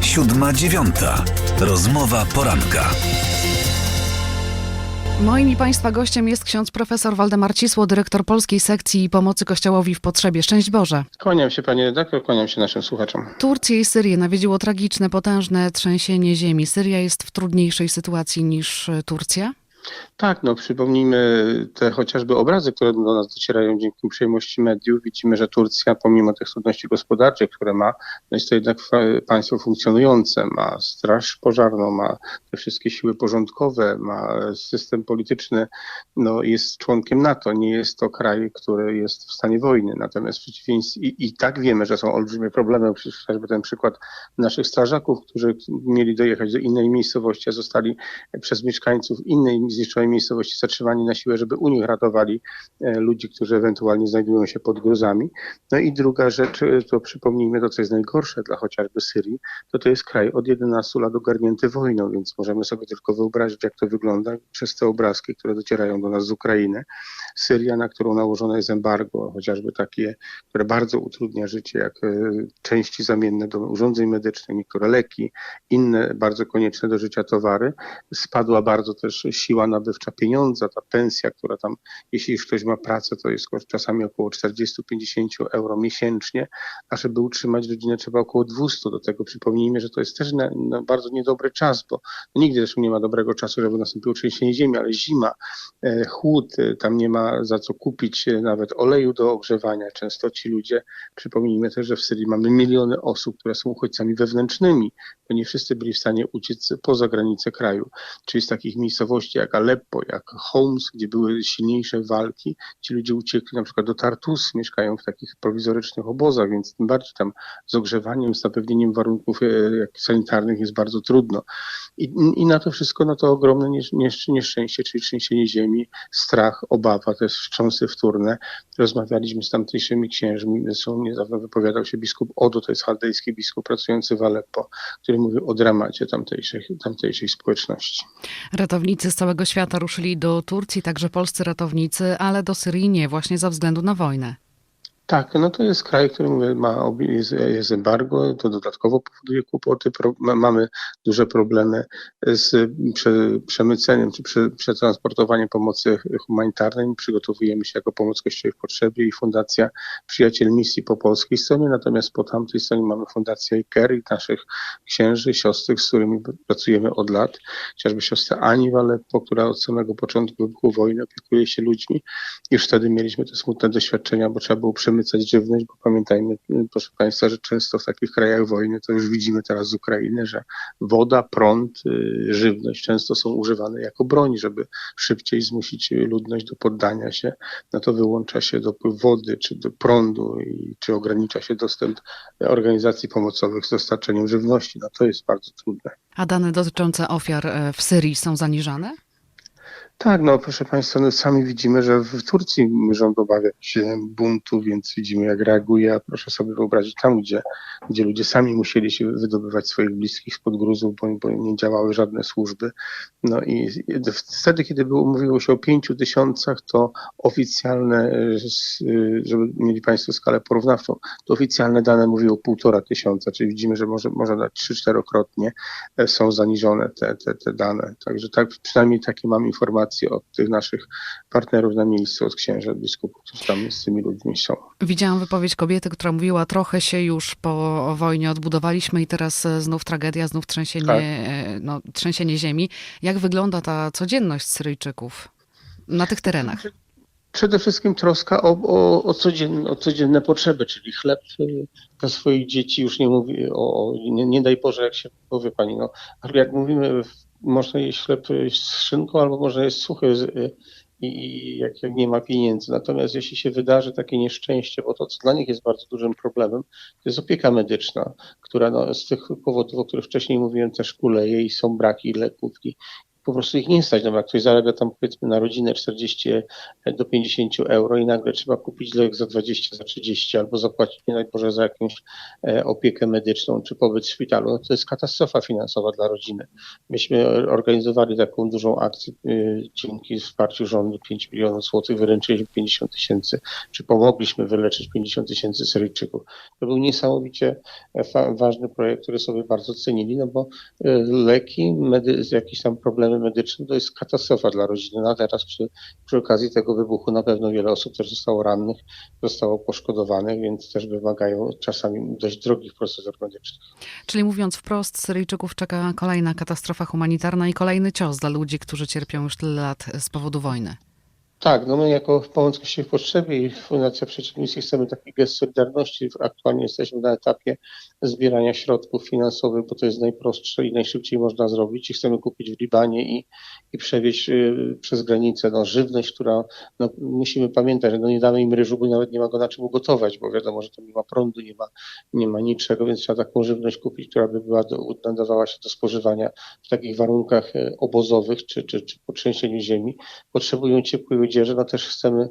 Siódma dziewiąta. Rozmowa poranka. Moim i Państwa gościem jest ksiądz profesor Waldemar Cisło, dyrektor Polskiej Sekcji Pomocy Kościołowi w Potrzebie. Szczęść Boże. Kłaniam się panie redaktor, kłaniam się naszym słuchaczom. Turcję i Syrię nawiedziło tragiczne, potężne trzęsienie ziemi. Syria jest w trudniejszej sytuacji niż e, Turcja? Tak, no przypomnijmy te chociażby obrazy, które do nas docierają dzięki uprzejmości mediów. Widzimy, że Turcja, pomimo tych trudności gospodarczych, które ma, no jest to jednak państwo funkcjonujące, ma straż pożarną, ma te wszystkie siły porządkowe, ma system polityczny, no jest członkiem NATO, nie jest to kraj, który jest w stanie wojny. Natomiast przeciwieństwie, i, i tak wiemy, że są olbrzymie problemy, chociażby ten przykład naszych strażaków, którzy mieli dojechać do innej miejscowości, a zostali przez mieszkańców innej zniszczonej miejscowości zatrzymani na siłę, żeby u nich ratowali e, ludzi, którzy ewentualnie znajdują się pod gruzami. No i druga rzecz, e, to przypomnijmy to, co jest najgorsze dla chociażby Syrii, to to jest kraj od 11 lat ogarnięty wojną, więc możemy sobie tylko wyobrazić, jak to wygląda przez te obrazki, które docierają do nas z Ukrainy. Syria, na którą nałożone jest embargo, chociażby takie, które bardzo utrudnia życie, jak e, części zamienne do urządzeń medycznych, niektóre leki, inne bardzo konieczne do życia towary. Spadła bardzo też siła nabywcza pieniądza, ta pensja, która tam, jeśli już ktoś ma pracę, to jest czasami około 40-50 euro miesięcznie, a żeby utrzymać rodzinę trzeba około 200. Do tego przypomnijmy, że to jest też na, na bardzo niedobry czas, bo nigdy zresztą nie ma dobrego czasu, żeby nastąpiło trzęsienie ziemi, ale zima, e, chłód, e, tam nie ma za co kupić e, nawet oleju do ogrzewania. Często ci ludzie, przypomnijmy też, że w Syrii mamy miliony osób, które są uchodźcami wewnętrznymi, bo nie wszyscy byli w stanie uciec poza granice kraju. Czyli z takich miejscowości jak Aleppo, jak Homs, gdzie były silniejsze walki, ci ludzie uciekli na przykład do Tartus, mieszkają w takich prowizorycznych obozach, więc tym bardziej tam z ogrzewaniem, z zapewnieniem warunków e, jak sanitarnych jest bardzo trudno. I, I na to wszystko, no to ogromne niesz, niesz, nieszczęście, czyli trzęsienie ziemi, strach, obawa, też wstrząsy wtórne. Rozmawialiśmy z tamtejszymi księżmi, zresztą niedawno wypowiadał się biskup Odo, to jest chaldejski biskup pracujący w Aleppo, który mówił o dramacie tamtejszej, tamtejszej społeczności. Ratownicy z całego świata ruszyli do Turcji, także polscy ratownicy, ale do Syrii nie, właśnie ze względu na wojnę. Tak, no to jest kraj, który mówię, ma jest, jest embargo, to dodatkowo powoduje kłopoty. Pro, ma, mamy duże problemy z prze, przemyceniem czy prze, przetransportowaniem pomocy humanitarnej. Przygotowujemy się jako Pomoc Kościołowi w Potrzebie i Fundacja Przyjaciel Misji po polskiej stronie, natomiast po tamtej stronie mamy Fundację IKER i naszych księży, siostry, z którymi pracujemy od lat. Chociażby siostra Ani w Aleppo, która od samego początku wybuchu wojny opiekuje się ludźmi. Już wtedy mieliśmy te smutne doświadczenia, bo trzeba było przemycać żywność, bo pamiętajmy, proszę Państwa, że często w takich krajach wojny, to już widzimy teraz z Ukrainy, że woda, prąd, y, żywność często są używane jako broń, żeby szybciej zmusić ludność do poddania się. No to wyłącza się dopływ wody, czy do prądu, i, czy ogranicza się dostęp organizacji pomocowych z dostarczeniem żywności. No to jest bardzo trudne. A dane dotyczące ofiar e, w Syrii są zaniżane? Tak, no proszę Państwa, no sami widzimy, że w Turcji rząd obawia się buntu, więc widzimy jak reaguje, a proszę sobie wyobrazić tam, gdzie, gdzie ludzie sami musieli się wydobywać swoich bliskich spod gruzów, bo, bo nie działały żadne służby. No i wtedy, kiedy było, mówiło się o pięciu tysiącach, to oficjalne, żeby mieli Państwo skalę porównawczą, to oficjalne dane mówiły o półtora tysiąca, czyli widzimy, że może, może na trzy, czterokrotnie są zaniżone te, te, te dane. Także tak, przynajmniej takie mam informacje od tych naszych partnerów na miejscu, od księży, od biskupów, którzy tam z tymi ludźmi są. Widziałam wypowiedź kobiety, która mówiła, trochę się już po wojnie odbudowaliśmy i teraz e, znów tragedia, znów trzęsienie, Tak. e, no, trzęsienie ziemi. Jak wygląda ta codzienność Syryjczyków na tych terenach? Przede wszystkim troska o, o, o, codzienne, o codzienne potrzeby, czyli chleb y, dla swoich dzieci, już nie mówię o, nie, nie daj Boże, jak się powie pani, no, ale jak mówimy, można jeść chleb z szynką, albo można jeść suchy y, i, i jak, jak nie ma pieniędzy. Natomiast jeśli się wydarzy takie nieszczęście, bo to, co dla nich jest bardzo dużym problemem, to jest opieka medyczna, która no, z tych powodów, o których wcześniej mówiłem, też kuleje i są braki leków i po prostu ich nie stać, no bo jak ktoś zarabia tam powiedzmy na rodzinę 40 do 50 euro i nagle trzeba kupić lek za 20, za 30 albo zapłacić, nie daj Boże, za jakąś e, opiekę medyczną czy pobyt w szpitalu, no to jest katastrofa finansowa dla rodziny. Myśmy organizowali taką dużą akcję y, dzięki wsparciu rządu 5 milionów złotych, wyręczyliśmy 50 tysięcy, czy pomogliśmy wyleczyć 50 tysięcy Syryjczyków. To był niesamowicie e, ważny projekt, który sobie bardzo cenili, no bo leki, medy, jakieś tam problemy medyczne to jest katastrofa dla rodziny. No a teraz przy, przy okazji tego wybuchu na pewno wiele osób też zostało rannych, zostało poszkodowanych, więc też wymagają czasami dość drogich procedur medycznych. Czyli mówiąc wprost, Syryjczyków czeka kolejna katastrofa humanitarna i kolejny cios dla ludzi, którzy cierpią już tyle lat z powodu wojny. Tak, no my jako Pomoc Kościołowi w Potrzebie i Fundacja Misji chcemy taki gest solidarności. Aktualnie jesteśmy na etapie zbierania środków finansowych, bo to jest najprostsze i najszybciej można zrobić i chcemy kupić w Libanie i, i przewieźć y, przez granicę no, żywność, która, no, musimy pamiętać, że no, nie damy im ryżu, bo nawet nie ma go na czym ugotować, bo wiadomo, że tam nie ma prądu, nie ma, nie ma niczego, więc trzeba taką żywność kupić, która by była do, nadawała się do spożywania w takich warunkach e, obozowych czy, czy, czy po trzęsieniu ziemi. Potrzebują ciepłej odzieży, no też chcemy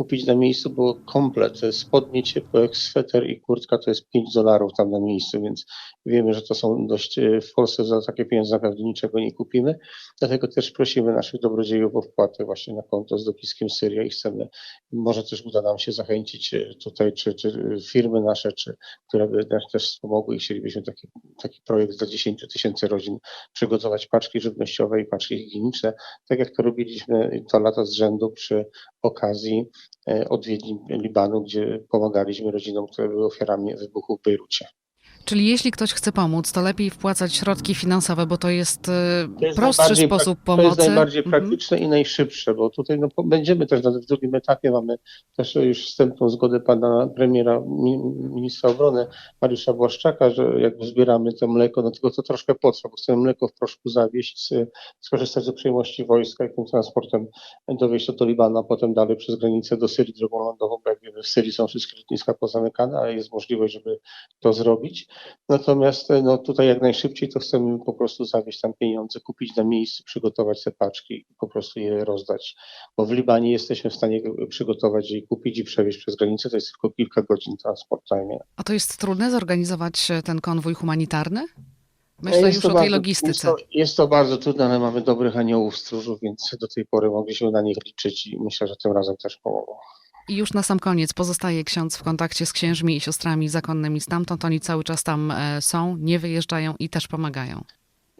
kupić na miejscu, bo komplet, e, spodnie ciepłe, sweter i kurtka to jest 5 dolarów tam na miejscu, więc wiemy, że to są dość, e, w Polsce za takie pieniądze naprawdę niczego nie kupimy, dlatego też prosimy naszych dobrodziejów o wpłatę właśnie na konto z dopiskiem Syria i chcemy, może też uda nam się zachęcić e, tutaj, czy, czy firmy nasze, czy, które by też wspomogły i chcielibyśmy taki, taki projekt dla 10 tysięcy rodzin przygotować paczki żywnościowe i paczki higieniczne, tak jak to robiliśmy dwa lata z rzędu przy okazji e, odwiedzin Libanu, gdzie pomagaliśmy rodzinom, które były ofiarami wybuchu w Bejrucie. Czyli jeśli ktoś chce pomóc, to lepiej wpłacać środki finansowe, bo to jest, e, To jest prostszy sposób pomocy. To jest najbardziej Mhm. praktyczne i najszybsze, bo tutaj no, będziemy też nawet w drugim etapie, mamy też już wstępną zgodę pana premiera, mi- ministra obrony Mariusza Błaszczaka, że jak zbieramy to mleko, no tylko to troszkę potrwa, bo chcemy mleko w proszku zawieźć, z- skorzystać z uprzejmości wojska i tym transportem dowieźć to do Libanu, a potem dalej przez granicę do Syrii drogą lądową, jak w Syrii są wszystkie lotniska pozamykane, ale jest możliwość, żeby to zrobić. Natomiast e, no, tutaj jak najszybciej to chcemy po prostu zawieźć tam pieniądze, kupić na miejscu, przygotować te paczki i po prostu je rozdać. Bo w Libanie jesteśmy w stanie przygotować i kupić i przewieźć przez granicę, to jest tylko kilka godzin transport zajmie. A to jest trudne zorganizować e, ten konwój humanitarny? Myślę E, Jest już o tej bardzo- logistyce. Jest to, jest to bardzo trudne, ale mamy dobrych aniołów stróżów, więc do tej pory mogliśmy na nich liczyć i myślę, że tym razem też pomogą. I już na sam koniec pozostaje ksiądz w kontakcie z księżmi i siostrami zakonnymi stamtąd. Oni cały czas tam e, są, nie wyjeżdżają i też pomagają.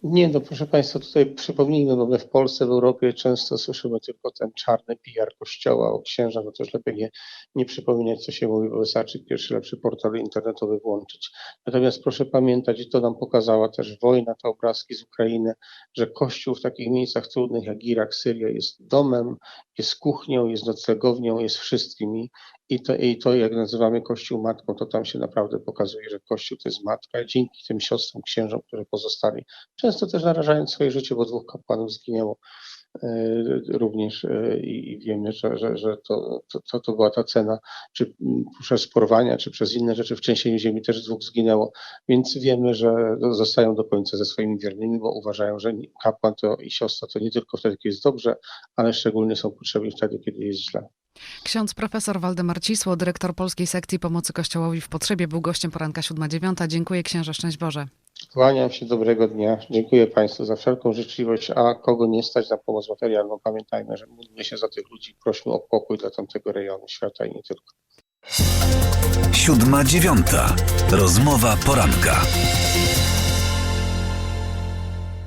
Nie, no proszę Państwa, tutaj przypomnijmy, bo my w Polsce, w Europie często słyszymy tylko ten czarny PR kościoła o księżach, no też lepiej nie, nie przypominać, co się mówi, bo wystarczy pierwszy lepszy portal internetowy włączyć. Natomiast proszę pamiętać, i to nam pokazała też wojna, te obrazki z Ukrainy, że kościół w takich miejscach trudnych jak Irak, Syria jest domem, jest kuchnią, jest noclegownią, jest wszystkimi. I to, I to, jak nazywamy Kościół matką, to tam się naprawdę pokazuje, że Kościół to jest matka. Dzięki tym siostrom, księżom, które pozostali, często też narażając swoje życie, bo dwóch kapłanów zginęło e, również e, i wiemy, że, że, że to, to, to, była ta cena, czy przez porwania, czy przez inne rzeczy w trzęsieniu ziemi też dwóch zginęło, więc wiemy, że zostają do końca ze swoimi wiernymi, bo uważają, że kapłan to i siostra to nie tylko wtedy, kiedy jest dobrze, ale szczególnie są potrzebni wtedy, kiedy jest źle. Ksiądz profesor Waldemar Cisło, dyrektor Polskiej Sekcji Pomocy Kościołowi w Potrzebie, był gościem poranka 7.9. Dziękuję księże, szczęść Boże. Kłaniam się, dobrego dnia. Dziękuję Państwu za wszelką życzliwość, a kogo nie stać na pomoc materialną, pamiętajmy, że módlmy się za tych ludzi, prośmy o pokój dla tamtego rejonu świata i nie tylko. Siódma dziewiąta. Rozmowa poranka.